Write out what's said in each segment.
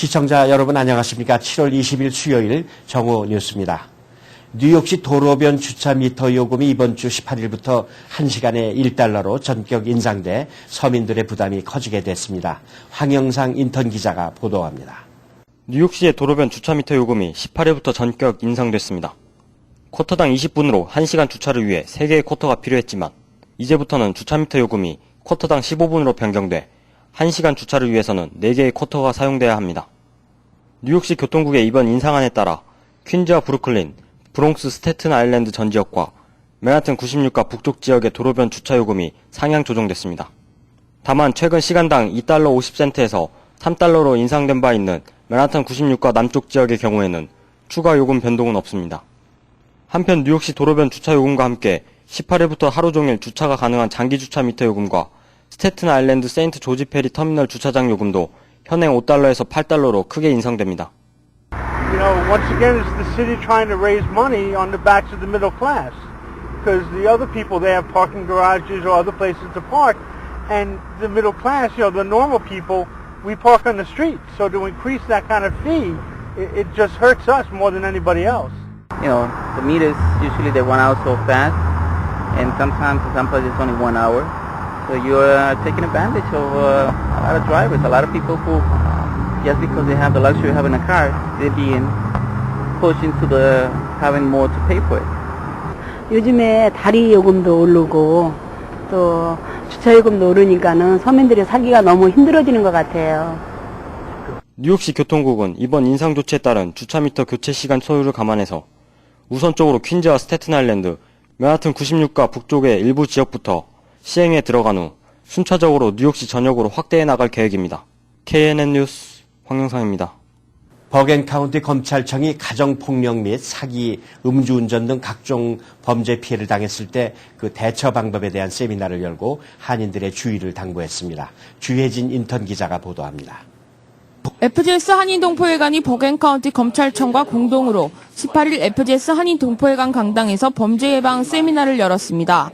시청자 여러분 안녕하십니까. 7월 20일 수요일 정오 뉴스입니다. 뉴욕시 도로변 주차 미터 요금이 이번 주 18일부터 1시간에 1달러로 전격 인상돼 서민들의 부담이 커지게 됐습니다. 황영상 인턴 기자가 보도합니다. 뉴욕시의 도로변 주차 미터 요금이 18일부터 전격 인상됐습니다. 쿼터당 20분으로 1시간 주차를 위해 3개의 쿼터가 필요했지만 이제부터는 주차 미터 요금이 쿼터당 15분으로 변경돼 1시간 주차를 위해서는 4개의 쿼터가 사용돼야 합니다. 뉴욕시 교통국의 이번 인상안에 따라 퀸즈와 브루클린, 브롱스 스태튼 아일랜드 전 지역과 맨하튼 96가 북쪽 지역의 도로변 주차 요금이 상향 조정됐습니다. 다만 최근 시간당 2달러 50센트에서 3달러로 인상된 바 있는 맨하탄 96가 남쪽 지역의 경우에는 추가 요금 변동은 없습니다. 한편 뉴욕시 도로변 주차 요금과 함께 18일부터 하루 종일 주차가 가능한 장기 주차 미터 요금과 스태튼 아일랜드 세인트 조지 페리 터미널 주차장 요금도 현행 5달러에서 8달러로 크게 인상됩니다. You know, once again, it's the city trying to raise money on the backs of the middle class. Because the other people, they have parking garages or other places to park. And the middle class, you know, the normal people, we park on the street. So to increase that kind of fee, it, it just hurts us more than anybody else. you know, the meters usually they run out so fast, and sometimes in some places it's only one hour. So you're uh, taking advantage of uh, a lot of drivers, a lot of people who, just because they have the luxury of having a car, they're being pushed into the having more to pay for it. 요즘에 다리 요금도 오르고 또 주차 요금도 오르니까는 서민들이 살기가 너무 힘들어지는 것 같아요. 뉴욕시 교통국은 이번 인상 조치에 따른 주차 미터 교체 시간 소요를 감안해서 우선적으로 퀸즈와 스태튼 아일랜드, 맨하튼 96가 북쪽의 일부 지역부터 시행에 들어간 후 순차적으로 뉴욕시 전역으로 확대해 나갈 계획입니다. KNN 뉴스 황영상입니다. 버겐 카운티 검찰청이 가정폭력 및 사기, 음주운전 등 각종 범죄 피해를 당했을 때 그 대처 방법에 대한 세미나를 열고 한인들의 주의를 당부했습니다. 주혜진 인턴 기자가 보도합니다. FGS 한인동포회관이 버겐카운티 검찰청과 공동으로 18일 FGS 한인동포회관 강당에서 범죄 예방 세미나를 열었습니다.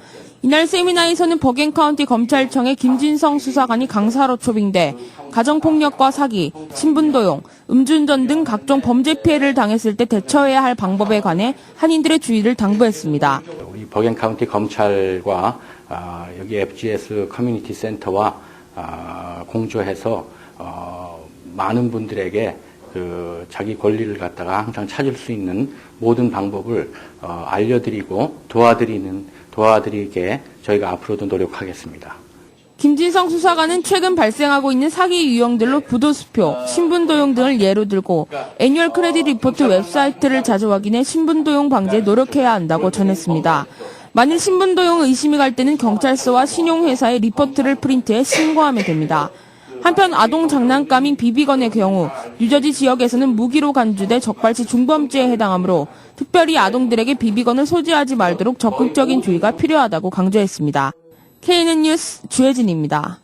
이날 세미나에서는 버겐카운티 검찰청의 김진성 수사관이 강사로 초빙돼 가정폭력과 사기, 신분도용, 음주운전 등 각종 범죄 피해를 당했을 때 대처해야 할 방법에 관해 한인들의 주의를 당부했습니다. 우리 버겐 카운티 검찰과 아, 여기 FGS 커뮤니티 센터와 아, 공조해서 어, 많은 분들에게 그 자기 권리를 갖다가 항상 찾을 수 있는 모든 방법을 어, 알려드리고 도와드리는 도와드리게 저희가 앞으로도 노력하겠습니다. 김진성 수사관은 최근 발생하고 있는 사기 유형들로 부도수표, 신분도용 등을 예로 들고 애뉴얼 크레딧 리포트 웹사이트를 자주 확인해 신분도용 방지에 노력해야 한다고 전했습니다. 만일 신분도용 의심이 갈 때는 경찰서와 신용회사에 리포트를 프린트해 신고하면 됩니다. 한편 아동 장난감인 비비건의 경우 뉴저지 지역에서는 무기로 간주돼 적발시 중범죄에 해당하므로 특별히 아동들에게 비비건을 소지하지 말도록 적극적인 주의가 필요하다고 강조했습니다. KNN 뉴스 주혜진입니다.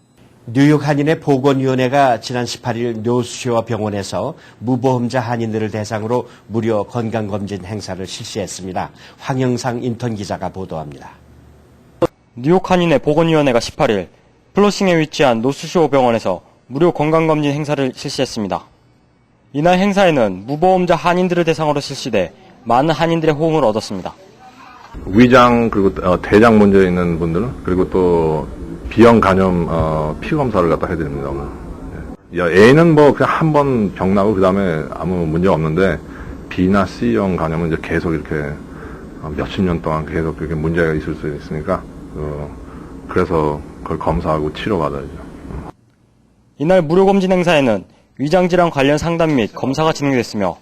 뉴욕 한인의 보건위원회가 지난 18일 노수시와 병원에서 무보험자 한인들을 대상으로 무료 건강검진 행사를 실시했습니다. 황영상 인턴 기자가 보도합니다. 뉴욕 한인의 보건위원회가 18일 플로싱에 위치한 노스쇼 병원에서 무료 건강검진 행사를 실시했습니다. 이날 행사에는 무보험자 한인들을 대상으로 실시돼 많은 한인들의 호응을 얻었습니다. 위장 그리고 어, 대장 문제 있는 분들은 그리고 또 비형 간염 어, 피 검사를 갖다 해드립니다. 오늘. 예. 야, A는 뭐 그냥 한 번 병 나고 그 다음에 아무 문제 없는데 B나 C형 간염은 이제 계속 이렇게 어, 몇십 년 동안 계속 그렇게 문제가 있을 수 있으니까 어, 그래서 그걸 검사하고 치료받아야죠. 이날 무료 검진 행사에는 위장 질환 관련 상담 및 검사가 진행됐으며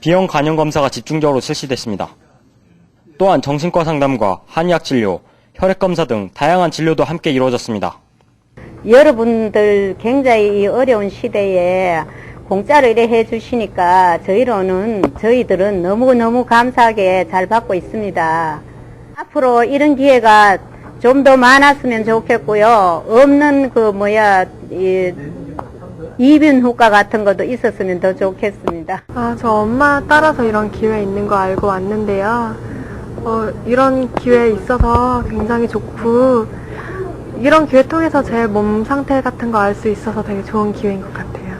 비형 간염 검사가 집중적으로 실시됐습니다. 또한 정신과 상담과 한의학 진료, 혈액 검사 등 다양한 진료도 함께 이루어졌습니다. 여러분들 굉장히 이 어려운 시대에 공짜로 이래 해주시니까 저희로는 저희들은 너무 너무 감사하게 잘 받고 있습니다. 앞으로 이런 기회가 좀 더 많았으면 좋겠고요. 없는 그 뭐야 이 이변 효과 같은 것도 있었으면 더 좋겠습니다. 아, 저 엄마 따라서 이런 기회 있는 거 알고 왔는데요. 어, 이런 기회 있어서 굉장히 좋고, 이런 기회 통해서 제 몸 상태 같은 거 알 수 있어서 되게 좋은 기회인 것 같아요.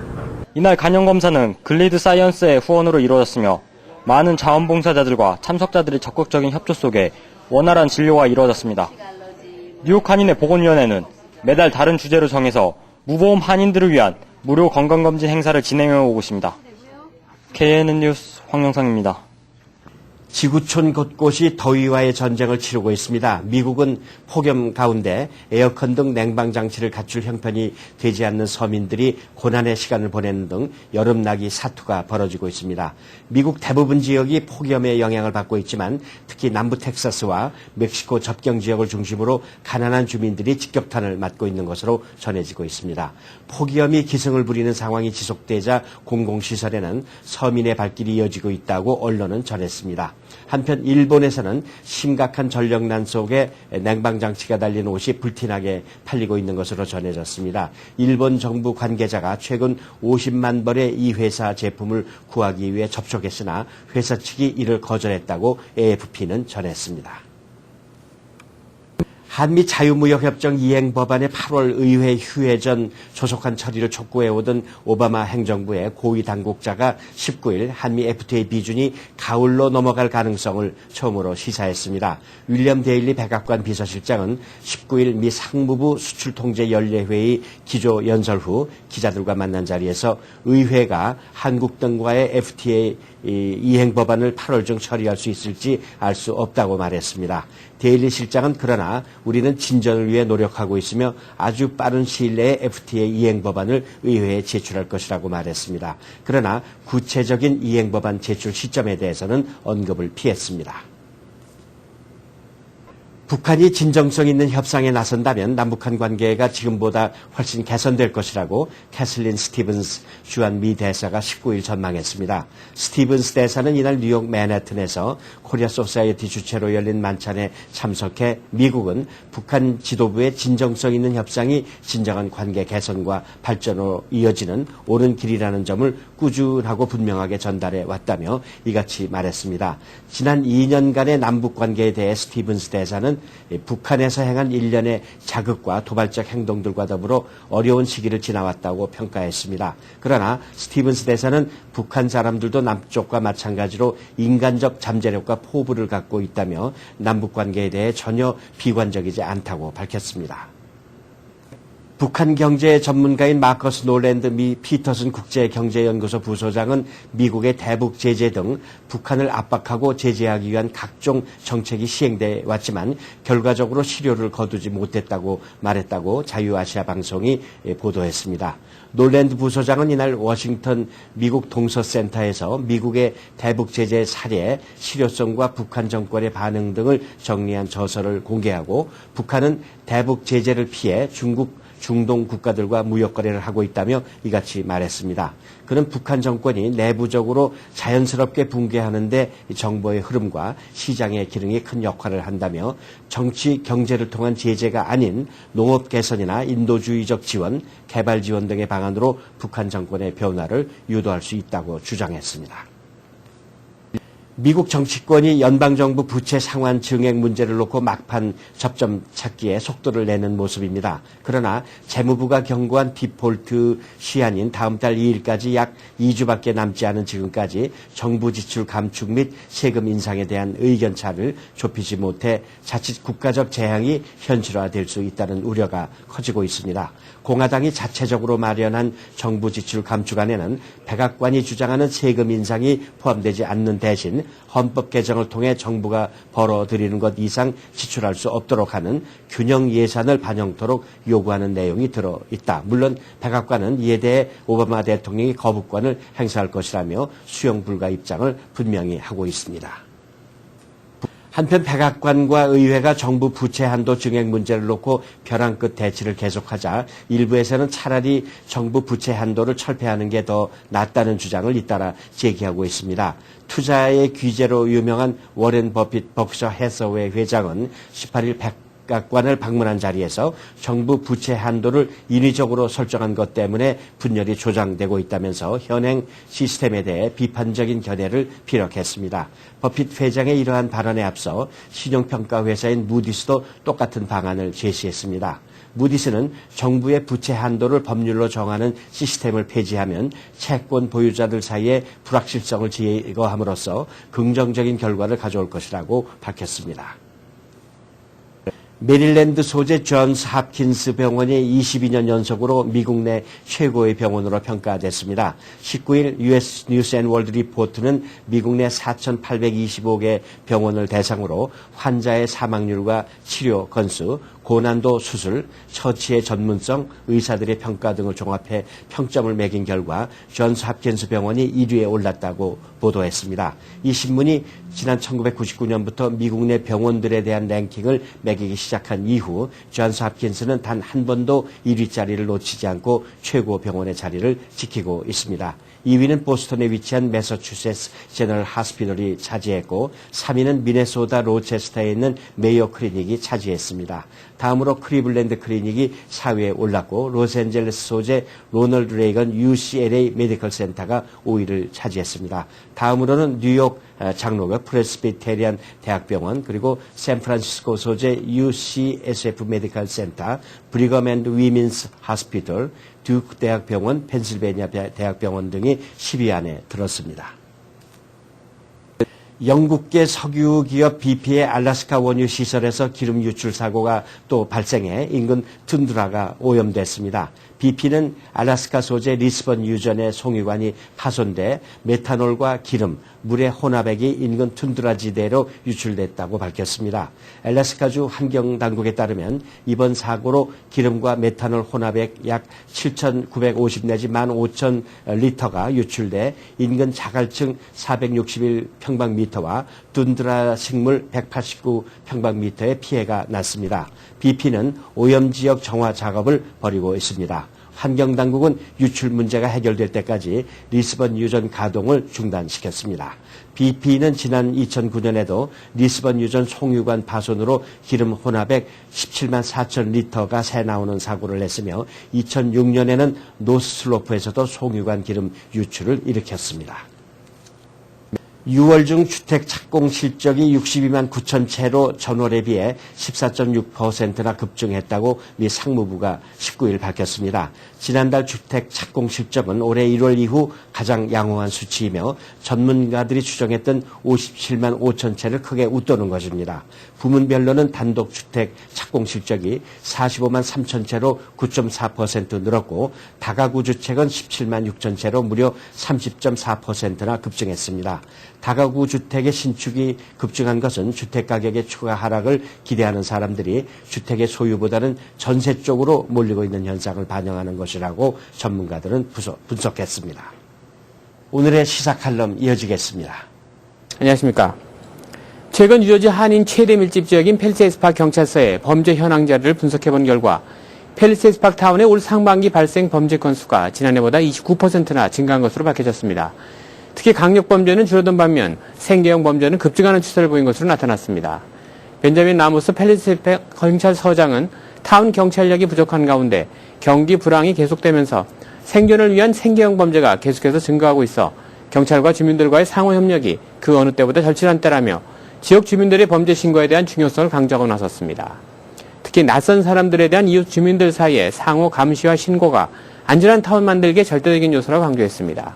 이날 간염 검사는 글리드 사이언스의 후원으로 이루어졌으며 많은 자원봉사자들과 참석자들의 적극적인 협조 속에 원활한 진료가 이루어졌습니다. 뉴욕 한인회 보건위원회는 매달 다른 주제로 정해서 무보험 한인들을 위한 무료 건강검진 행사를 진행해 오고 있습니다. KNN 뉴스 황영상입니다. 지구촌 곳곳이 더위와의 전쟁을 치르고 있습니다. 미국은 폭염 가운데 에어컨 등 냉방 장치를 갖출 형편이 되지 않는 서민들이 고난의 시간을 보내는 등 여름나기 사투가 벌어지고 있습니다. 미국 대부분 지역이 폭염의 영향을 받고 있지만 특히 남부 텍사스와 멕시코 접경 지역을 중심으로 가난한 주민들이 직격탄을 맞고 있는 것으로 전해지고 있습니다. 폭염이 기승을 부리는 상황이 지속되자 공공시설에는 서민의 발길이 이어지고 있다고 언론은 전했습니다. 한편 일본에서는 심각한 전력난 속에 냉방 장치가 달린 옷이 불티나게 팔리고 있는 것으로 전해졌습니다. 일본 정부 관계자가 최근 50만 벌의 이 회사 제품을 구하기 위해 접촉했으나 회사 측이 이를 거절했다고 AFP는 전했습니다. 한미 자유무역협정 이행 법안의 8월 의회 휴회 전 조속한 처리를 촉구해오던 오바마 행정부의 고위 당국자가 19일 한미 FTA 비준이 가을로 넘어갈 가능성을 처음으로 시사했습니다. 윌리엄 데일리 백악관 비서실장은 19일 미 상무부 수출통제연례회의 기조 연설 후 기자들과 만난 자리에서 의회가 한국 등과의 FTA 이행 법안을 8월 중 처리할 수 있을지 알 수 없다고 말했습니다. 데일리 실장은 그러나 우리는 진전을 위해 노력하고 있으며 아주 빠른 시일 내에 FTA 이행 법안을 의회에 제출할 것이라고 말했습니다. 그러나 구체적인 이행 법안 제출 시점에 대해서는 언급을 피했습니다. 북한이 진정성 있는 협상에 나선다면 남북한 관계가 지금보다 훨씬 개선될 것이라고 캐슬린 스티븐스 주한 미 대사가 19일 전망했습니다. 스티븐스 대사는 이날 뉴욕 맨해튼에서 코리아 소사이어티 주최로 열린 만찬에 참석해 미국은 북한 지도부의 진정성 있는 협상이 진정한 관계 개선과 발전으로 이어지는 옳은 길이라는 점을 꾸준하고 분명하게 전달해 왔다며 이같이 말했습니다. 지난 2년간의 남북 관계에 대해 스티븐스 대사는 북한에서 행한 일련의 자극과 도발적 행동들과 더불어 어려운 시기를 지나왔다고 평가했습니다. 그러나 스티븐스 대사는 북한 사람들도 남쪽과 마찬가지로 인간적 잠재력과 포부를 갖고 있다며 남북 관계에 대해 전혀 비관적이지 않다고 밝혔습니다. 북한 경제 전문가인 마커스 놀랜드 미 피터슨 국제경제연구소 부소장은 미국의 대북 제재 등 북한을 압박하고 제재하기 위한 각종 정책이 시행돼 왔지만 결과적으로 실효를 거두지 못했다고 말했다고 자유아시아 방송이 보도했습니다. 놀랜드 부소장은 이날 워싱턴 미국 동서센터에서 미국의 대북 제재 사례, 실효성과 북한 정권의 반응 등을 정리한 저서를 공개하고 북한은 대북 제재를 피해 중국 중동 국가들과 무역 거래를 하고 있다며 이같이 말했습니다. 그는 북한 정권이 내부적으로 자연스럽게 붕괴하는데 정보의 흐름과 시장의 기능이 큰 역할을 한다며 정치 경제를 통한 제재가 아닌 농업 개선이나 인도주의적 지원, 개발 지원 등의 방안으로 북한 정권의 변화를 유도할 수 있다고 주장했습니다. 미국 정치권이 연방정부 부채 상환 증액 문제를 놓고 막판 접점 찾기에 속도를 내는 모습입니다. 그러나 재무부가 경고한 디폴트 시한인 다음 달 2일까지 약 2주밖에 남지 않은 지금까지 정부 지출 감축 및 세금 인상에 대한 의견차를 좁히지 못해 자칫 국가적 재앙이 현실화될 수 있다는 우려가 커지고 있습니다. 공화당이 자체적으로 마련한 정부 지출 감축안에는 백악관이 주장하는 세금 인상이 포함되지 않는 대신 헌법 개정을 통해 정부가 벌어들이는 것 이상 지출할 수 없도록 하는 균형 예산을 반영토록 요구하는 내용이 들어 있다. 물론 백악관은 이에 대해 오바마 대통령이 거부권을 행사할 것이라며 수용 불가 입장을 분명히 하고 있습니다. 한편 백악관과 의회가 정부 부채 한도 증액 문제를 놓고 벼랑 끝 대치를 계속하자 일부에서는 차라리 정부 부채 한도를 철폐하는 게 더 낫다는 주장을 잇따라 제기하고 있습니다. 투자의 귀재로 유명한 워렌 버핏 버크셔 해서웨 회장은 18일 백악관을 방문한 자리에서 정부 부채 한도를 인위적으로 설정한 것 때문에 분열이 조장되고 있다면서 현행 시스템에 대해 비판적인 견해를 피력했습니다. 버핏 회장의 이러한 발언에 앞서 신용평가 회사인 무디스도 똑같은 방안을 제시했습니다. 무디스는 정부의 부채 한도를 법률로 정하는 시스템을 폐지하면 채권 보유자들 사이에 불확실성을 제거함으로써 긍정적인 결과를 가져올 것이라고 밝혔습니다. 메릴랜드 소재 존스 합킨스 병원이 22년 연속으로 미국 내 최고의 병원으로 평가됐습니다. 19일 US 뉴스 앤 월드 리포트는 미국 내 4,825개 병원을 대상으로 환자의 사망률과 치료 건수, 고난도 수술, 처치의 전문성, 의사들의 평가 등을 종합해 평점을 매긴 결과 존스 합킨스 병원이 1위에 올랐다고 보도했습니다. 이 신문이 지난 1999년부터 미국 내 병원들에 대한 랭킹을 매기기 시작한 이후 존스 합킨스는 단 한 번도 1위 자리를 놓치지 않고 최고 병원의 자리를 지키고 있습니다. 2위는 보스턴에 위치한 매서추세츠 제너럴 하스피털이 차지했고 3위는 미네소다 로체스터에 있는 메이오 클리닉이 차지했습니다. 다음으로 크리블랜드 클리닉이 4위에 올랐고 로스앤젤레스 소재 로널드 레이건 UCLA 메디컬 센터가 5위를 차지했습니다. 다음으로는 뉴욕 어, 장로교 프레스비테리안 대학병원 그리고 샌프란시스코 소재 UCSF 메디컬 센터 브리검 앤드 위민스 하스피털 듀크 대학병원 펜실베니아 대학병원 등이 10위 안에 들었습니다. 영국계 석유 기업 BP의 알라스카 원유 시설에서 기름 유출 사고가 또 발생해 인근 툰드라가 오염됐습니다. BP는 알라스카 소재 리스번 유전의 송유관이 파손돼 메탄올과 기름, 물의 혼합액이 인근 툰드라 지대로 유출됐다고 밝혔습니다. 알래스카주 환경 당국에 따르면 이번 사고로 기름과 메탄올 혼합액 약 7,950 내지 15,000 리터가 유출돼 인근 자갈층 461 평방미터와 둔드라 식물 189평방미터의 피해가 났습니다. BP는 오염 지역 정화 작업을 벌이고 있습니다. 환경당국은 유출 문제가 해결될 때까지 리스번 유전 가동을 중단시켰습니다. BP는 지난 2009년에도 리스번 유전 송유관 파손으로 기름 혼합액 17만 4천 리터가 새 나오는 사고를 냈으며 2006년에는 노스슬로프에서도 송유관 기름 유출을 일으켰습니다. 6월 중 주택 착공 실적이 62만 9천 채로 전월에 비해 14.6%나 급증했다고 미 상무부가 19일 밝혔습니다. 지난달 주택 착공 실적은 올해 1월 이후 가장 양호한 수치이며 전문가들이 추정했던 57만 5천 채를 크게 웃도는 것입니다. 부문별로는 단독 주택 착공 실적이 45만 3천 채로 9.4% 늘었고 다가구 주택은 17만 6천 채로 무려 30.4%나 급증했습니다. 다가구 주택의 신축이 급증한 것은 주택 가격의 추가 하락을 기대하는 사람들이 주택의 소유보다는 전세 쪽으로 몰리고 있는 현상을 반영하는 것이라고 전문가들은 분석했습니다. 오늘의 시사 칼럼 이어지겠습니다. 안녕하십니까. 최근 뉴저지 한인 최대 밀집 지역인 펠세이스팍 경찰서의 범죄 현황 자료를 분석해본 결과 펠세이스팍 타운의 올 상반기 발생 범죄 건수가 지난해보다 29%나 증가한 것으로 밝혀졌습니다. 특히 강력 범죄는 줄어든 반면 생계형 범죄는 급증하는 추세를 보인 것으로 나타났습니다. 벤자민 라모스 펠리스팍 경찰서장은 타운 경찰력이 부족한 가운데 경기 불황이 계속되면서 생존을 위한 생계형 범죄가 계속해서 증가하고 있어 경찰과 주민들과의 상호 협력이 그 어느 때보다 절실한 때라며 지역 주민들의 범죄 신고에 대한 중요성을 강조하고 나섰습니다. 특히 낯선 사람들에 대한 이웃 주민들 사이의 상호 감시와 신고가 안전한 타운 만들기에 절대적인 요소라고 강조했습니다.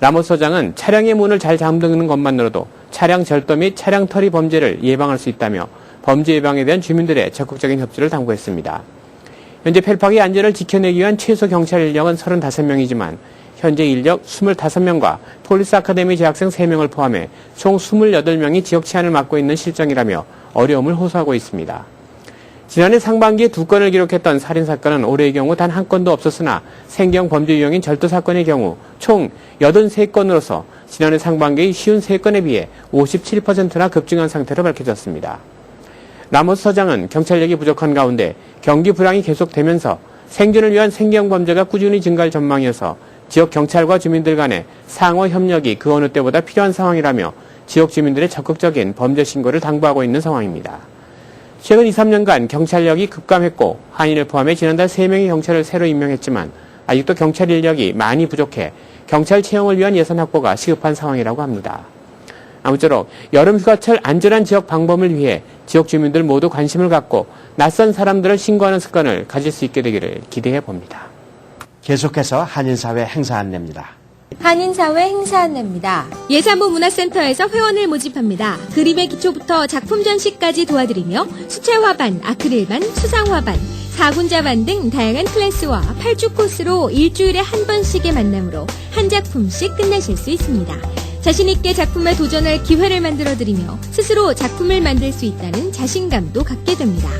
라모스 서장은 차량의 문을 잘 잠그는 것만으로도 차량 절도 및 차량 털이 범죄를 예방할 수 있다며 범죄 예방에 대한 주민들의 적극적인 협조를 당부했습니다. 현재 펠팍의 안전을 지켜내기 위한 최소 경찰 인력은 35명이지만 현재 인력 25명과 폴리스 아카데미 재학생 3명을 포함해 총 28명이 지역 치안을 맡고 있는 실정이라며 어려움을 호소하고 있습니다. 지난해 상반기에 두 건을 기록했던 살인 사건은 올해의 경우 단 한 건도 없었으나 생경 범죄 유형인 절도 사건의 경우 총 83건으로서 지난해 상반기의 53건에 비해 57%나 급증한 상태로 밝혀졌습니다. 라모스 서장은 경찰력이 부족한 가운데 경기 불황이 계속되면서 생존을 위한 생경 범죄가 꾸준히 증가할 전망이어서 지역 경찰과 주민들 간의 상호 협력이 그 어느 때보다 필요한 상황이라며 지역 주민들의 적극적인 범죄 신고를 당부하고 있는 상황입니다. 최근 2, 3년간 경찰력이 급감했고 한인을 포함해 지난달 3명의 경찰을 새로 임명했지만 아직도 경찰 인력이 많이 부족해 경찰 채용을 위한 예산 확보가 시급한 상황이라고 합니다. 아무쪼록 여름 휴가철 안전한 지역 방범을 위해 지역 주민들 모두 관심을 갖고 낯선 사람들을 신고하는 습관을 가질 수 있게 되기를 기대해 봅니다. 계속해서 한인사회 행사 안내입니다. 한인사회 행사 안내입니다. 예산부 문화센터에서 회원을 모집합니다. 그림의 기초부터 작품 전시까지 도와드리며 수채화반, 아크릴반, 수상화반, 사군자반 등 다양한 클래스와 8주 코스로 일주일에 한 번씩의 만남으로 한 작품씩 끝내실 수 있습니다. 자신있게 작품에 도전할 기회를 만들어드리며 스스로 작품을 만들 수 있다는 자신감도 갖게 됩니다.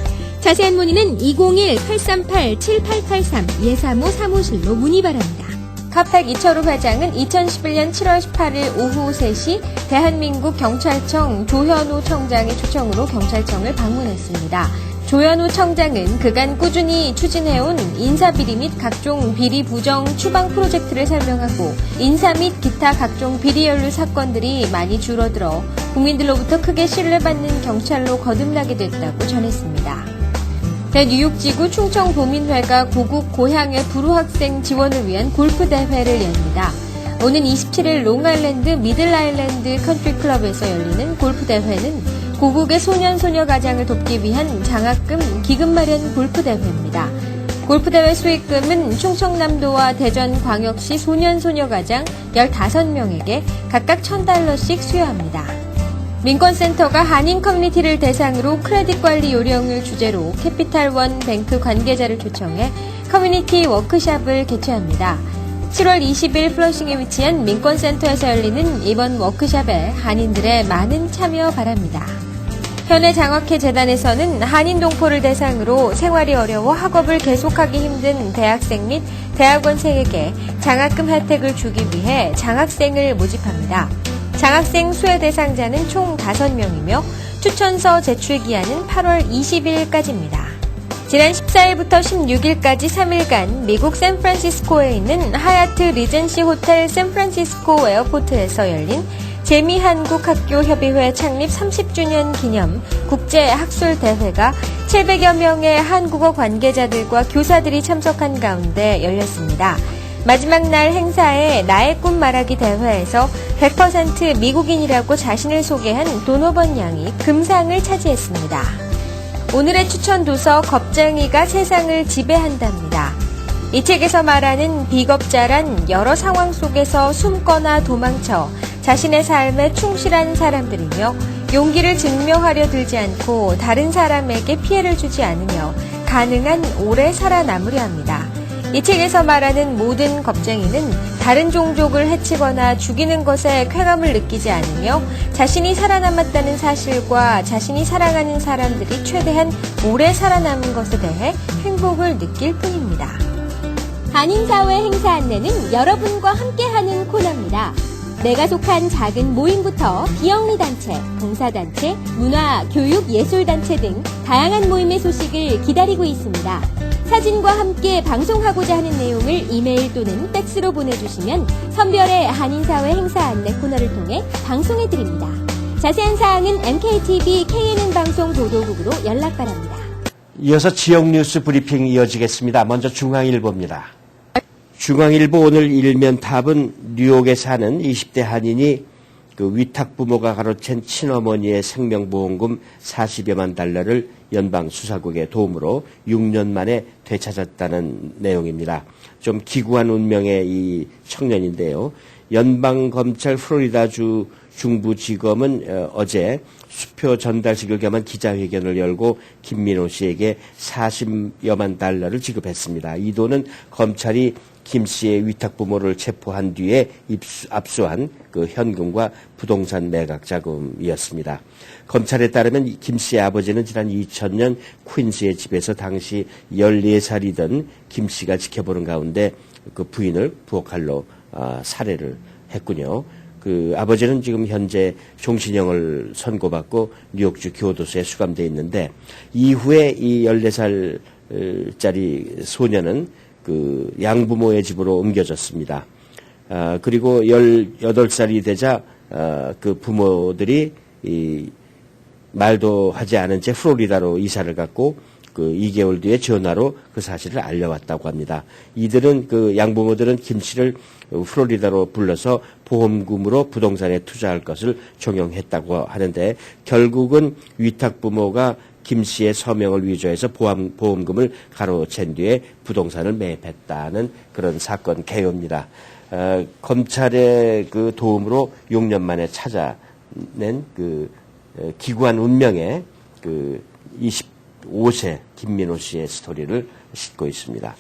자세한 문의는 201-838-7883 예사무 사무실로 문의 바랍니다. 카팩 이철우 회장은 2011년 7월 18일 오후 3시 대한민국 경찰청 조현우 청장의 초청으로 경찰청을 방문했습니다. 조현우 청장은 그간 꾸준히 추진해온 인사비리 및 각종 비리 부정 추방 프로젝트를 설명하고 인사 및 기타 각종 비리 연루 사건들이 많이 줄어들어 국민들로부터 크게 신뢰받는 경찰로 거듭나게 됐다고 전했습니다. 대뉴욕지구 충청도민회가 고국 고향의 불우학생 지원을 위한 골프 대회를 엽니다. 오는 27일 롱아일랜드 미들아일랜드 컨트리클럽에서 열리는 골프 대회는 고국의 소년 소녀 가장을 돕기 위한 장학금 기금 마련 골프 대회입니다. 골프 대회 수익금은 충청남도와 대전광역시 소년 소녀 가장 15명에게 각각 1,000달러씩 수여합니다. 민권센터가 한인 커뮤니티를 대상으로 크레딧 관리 요령을 주제로 캐피탈원 뱅크 관계자를 초청해 커뮤니티 워크샵을 개최합니다. 7월 20일 플러싱에 위치한 민권센터에서 열리는 이번 워크샵에 한인들의 많은 참여 바랍니다. 현해 장학회 재단에서는 한인 동포를 대상으로 생활이 어려워 학업을 계속하기 힘든 대학생 및 대학원생에게 장학금 혜택을 주기 위해 장학생을 모집합니다. 장학생 수혜 대상자는 총 5명이며 추천서 제출 기한은 8월 20일까지입니다. 지난 14일부터 16일까지 3일간 미국 샌프란시스코에 있는 하얏트 리젠시 호텔 샌프란시스코 에어포트에서 열린 재미 한국 학교 협의회 창립 30주년 기념 국제 학술 대회가 700여 명의 한국어 관계자들과 교사들이 참석한 가운데 열렸습니다. 마지막 날 행사에 나의 꿈 말하기 대회에서 100% 미국인이라고 자신을 소개한 도노번 양이 금상을 차지했습니다. 오늘의 추천 도서 겁쟁이가 세상을 지배한답니다. 이 책에서 말하는 비겁자란 여러 상황 속에서 숨거나 도망쳐 자신의 삶에 충실한 사람들이며 용기를 증명하려 들지 않고 다른 사람에게 피해를 주지 않으며 가능한 오래 살아남으려 합니다. 이 책에서 말하는 모든 겁쟁이는 다른 종족을 해치거나 죽이는 것에 쾌감을 느끼지 않으며 자신이 살아남았다는 사실과 자신이 사랑하는 사람들이 최대한 오래 살아남은 것에 대해 행복을 느낄 뿐입니다. 한인사회 행사 안내는 여러분과 함께하는 코너입니다. 내가 속한 작은 모임부터 비영리 단체, 봉사단체, 문화, 교육, 예술단체 등 다양한 모임의 소식을 기다리고 있습니다. 사진과 함께 방송하고자 하는 내용을 이메일 또는 팩스로 보내주시면 선별의 한인사회 행사 안내 코너를 통해 방송해드립니다. 자세한 사항은 MKTV KNN 방송 보도국으로 연락 바랍니다. 이어서 지역 뉴스 브리핑 이어지겠습니다. 먼저 중앙일보입니다. 중앙일보 오늘 일면 탑은 뉴욕에 사는 20대 한인이 그 위탁 부모가 가로챈 친어머니의 생명보험금 40여만 달러를 연방 수사국의 도움으로 6년 만에 되찾았다는 내용입니다. 좀 기구한 운명의 이 청년인데요. 연방 검찰 플로리다주 중부지검은 어, 어제 수표 전달식을 겸한 기자회견을 열고 김민호 씨에게 40여만 달러를 지급했습니다. 이 돈은 검찰이 김 씨의 위탁 부모를 체포한 뒤에 입수, 압수한 그 현금과 부동산 매각 자금이었습니다. 검찰에 따르면 김 씨의 아버지는 지난 2000년 퀸스의 집에서 당시 14살이던 김 씨가 지켜보는 가운데 그 부인을 부엌칼로 아, 살해를 했군요. 그 아버지는 지금 현재 종신형을 선고받고 뉴욕주 교도소에 수감돼 있는데 이후에 이 14살짜리 소녀는 그 양부모의 집으로 옮겨졌습니다. 아, 그리고 18살이 되자 아, 그 부모들이 이 말도 하지 않은 채 플로리다로 이사를 갔고 그 2개월 뒤에 전화로 그 사실을 알려왔다고 합니다. 이들은 그 양부모들은 김 씨를 플로리다로 불러서 보험금으로 부동산에 투자할 것을 종용했다고 하는데 결국은 위탁 부모가 김 씨의 서명을 위조해서 보험, 보험금을 가로챈 뒤에 부동산을 매입했다는 그런 사건 개요입니다. 어, 검찰의 그 도움으로 6년 만에 찾아낸 그 어, 기구한 운명의 그 25세 김민호 씨의 스토리를 싣고 있습니다.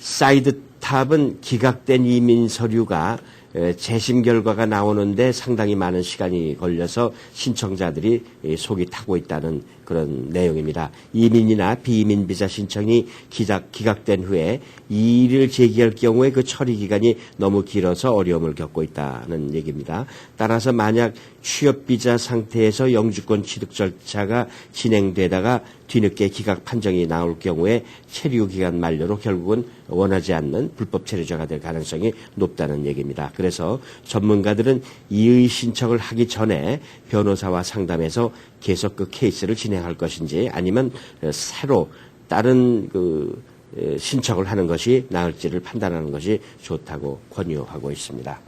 사이드탑은 기각된 이민 서류가 에, 재심 결과가 나오는데 상당히 많은 시간이 걸려서 신청자들이 이, 속이 타고 있다는 그런 내용입니다. 이민이나 비이민 비자 신청이 기각, 기각된 후에 이의를 제기할 경우에 그 처리 기간이 너무 길어서 어려움을 겪고 있다는 얘기입니다. 따라서 만약 취업 비자 상태에서 영주권 취득 절차가 진행되다가 뒤늦게 기각 판정이 나올 경우에 체류 기간 만료로 결국은 원하지 않는 불법 체류자가 될 가능성이 높다는 얘기입니다. 그래서 전문가들은 이의 신청을 하기 전에 변호사와 상담해서 계속 그 케이스를 진행할 것인지 아니면 새로 다른 그 에, 신청을 하는 것이 나을지를 판단하는 것이 좋다고 권유하고 있습니다.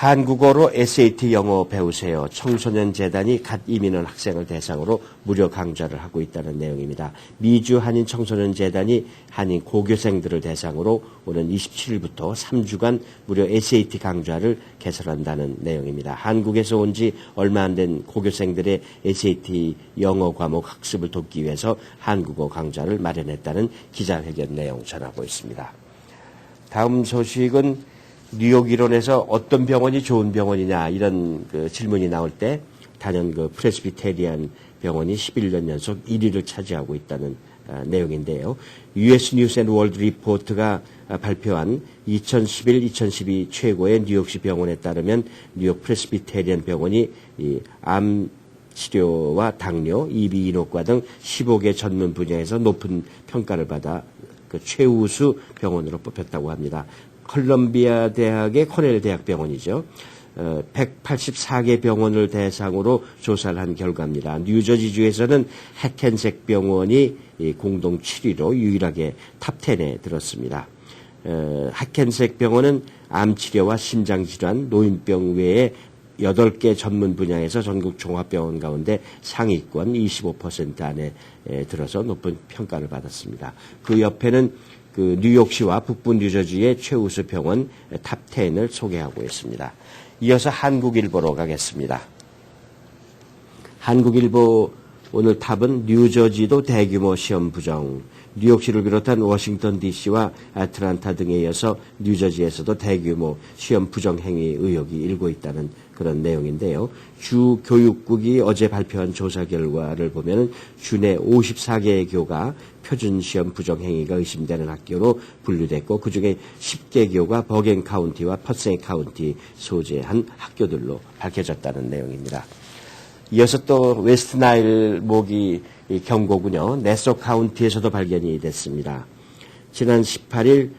한국어로 SAT 영어 배우세요. 청소년 재단이 갓 이민원 학생을 대상으로 무료 강좌를 하고 있다는 내용입니다. 미주 한인 청소년 재단이 한인 고교생들을 대상으로 오는 27일부터 3주간 무료 SAT 강좌를 개설한다는 내용입니다. 한국에서 온 지 얼마 안 된 고교생들의 SAT 영어 과목 학습을 돕기 위해서 한국어 강좌를 마련했다는 기자회견 내용 전하고 있습니다. 다음 소식은 뉴욕 일원에서 어떤 병원이 좋은 병원이냐 이런 그 질문이 나올 때 단연 그 프레스비테리안 병원이 11년 연속 1위를 차지하고 있다는 아, 내용인데요. US 뉴스 앤 월드 리포트가 아, 발표한 2011-2012 최고의 뉴욕시 병원에 따르면 뉴욕 프레스비테리안 병원이 이암 치료와 당뇨, 이비 인후과 등 15개 전문 분야에서 높은 평가를 받아 그 최우수 병원으로 뽑혔다고 합니다. 컬럼비아 대학의 코넬 대학병원이죠. 어, 184개 병원을 대상으로 조사를 한 결과입니다. 뉴저지주에서는 해켄색 병원이 이 공동 7위로 유일하게 탑10에 들었습니다. 어, 하켄색 병원은 암 치료와 심장 질환, 노인병 외에 8개 전문 분야에서 전국 종합병원 가운데 상위권 25% 안에 에, 들어서 높은 평가를 받았습니다. 그 옆에는 그 뉴욕시와 북부 뉴저지의 최우수 병원 탑10을 소개하고 있습니다. 이어서 한국일보로 가겠습니다. 한국일보 오늘 탑은 뉴저지도 대규모 시험 부정, 뉴욕시를 비롯한 워싱턴 DC와 애틀란타 등에 이어서 뉴저지에서도 대규모 시험 부정 행위 의혹이 일고 있다는 그런 내용인데요. 주 교육국이 어제 발표한 조사 결과를 보면 주내 54개의 교가 표준 시험 부정 행위가 의심되는 학교로 분류됐고 그중에 10개 교가 버겐 카운티와 퍼세이 카운티 소재한 학교들로 밝혀졌다는 내용입니다. 이어서 또 웨스트 나일 모기 경고군요. 네소 카운티에서도 발견이 됐습니다. 지난 18일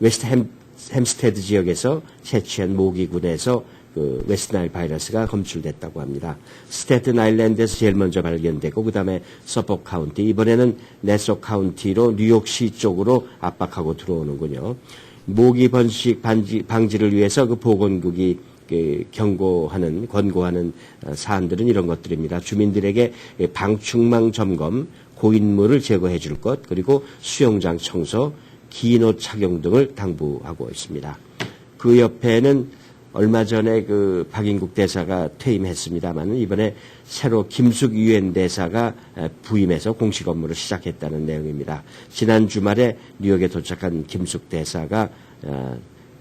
웨스트 햄, 햄스테드 지역에서 채취한 모기군에서 그 웨스트나일 바이러스가 검출됐다고 합니다. 스테튼 아일랜드에서 제일 먼저 발견되고 그다음에 서포 카운티 이번에는 네소 카운티로 뉴욕시 쪽으로 압박하고 들어오는군요. 모기 번식 방지, 방지를 위해서 그 보건국이 그 경고하는 권고하는 어, 사안들은 이런 것들입니다. 주민들에게 방충망 점검, 고인물을 제거해 줄 것, 그리고 수영장 청소, 긴옷 착용 등을 당부하고 있습니다. 그 옆에는 얼마 전에 그 박인국 대사가 퇴임했습니다만 이번에 새로 김숙 유엔 대사가 부임해서 공식 업무를 시작했다는 내용입니다. 지난 주말에 뉴욕에 도착한 김숙 대사가 어,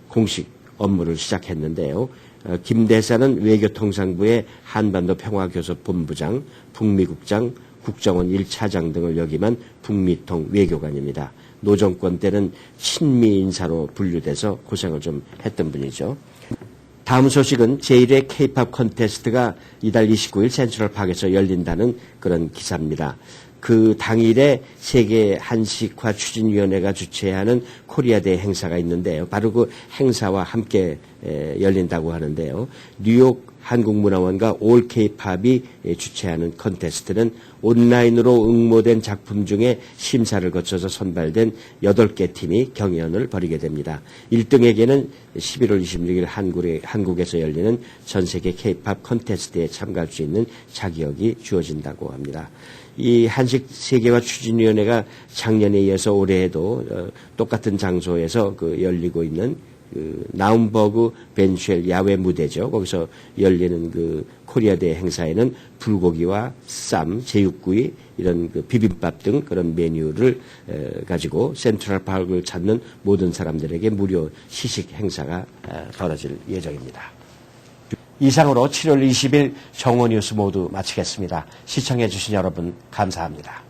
공식 업무를 시작했는데요. 어, 김 대사는 외교통상부의 한반도 평화교섭 본부장, 북미국장, 국정원 1차장 등을 역임한 북미통 외교관입니다. 노정권 때는 친미 인사로 분류돼서 고생을 좀 했던 분이죠. 다음 소식은 제1회 케이팝 콘테스트가 이달 29일 센트럴 파크에서 열린다는 그런 기사입니다. 그 당일에 세계 한식화 추진위원회가 주최하는 코리아대 행사가 있는데요. 바로 그 행사와 함께 에, 열린다고 하는데요. 뉴욕 한국문화원과 올 케이팝이 주최하는 컨테스트는 온라인으로 응모된 작품 중에 심사를 거쳐서 선발된 8개 팀이 경연을 벌이게 됩니다. 1등에게는 11월 26일 한국에, 한국에서 열리는 전 세계 케이팝 컨테스트에 참가할 수 있는 자격이 주어진다고 합니다. 이 한식 세계화 추진위원회가 작년에 이어서 올해에도 어, 똑같은 장소에서 그 열리고 있는 그 나움버그 벤쉘 야외 무대죠. 거기서 열리는 그 코리아 대 행사에는 불고기와 쌈, 제육구이 이런 그 비빔밥 등 그런 메뉴를 에, 가지고 센트럴 파크를 찾는 모든 사람들에게 무료 시식 행사가 에, 벌어질 예정입니다. 이상으로 7월 20일 정오 뉴스 모두 마치겠습니다. 시청해 주신 여러분 감사합니다.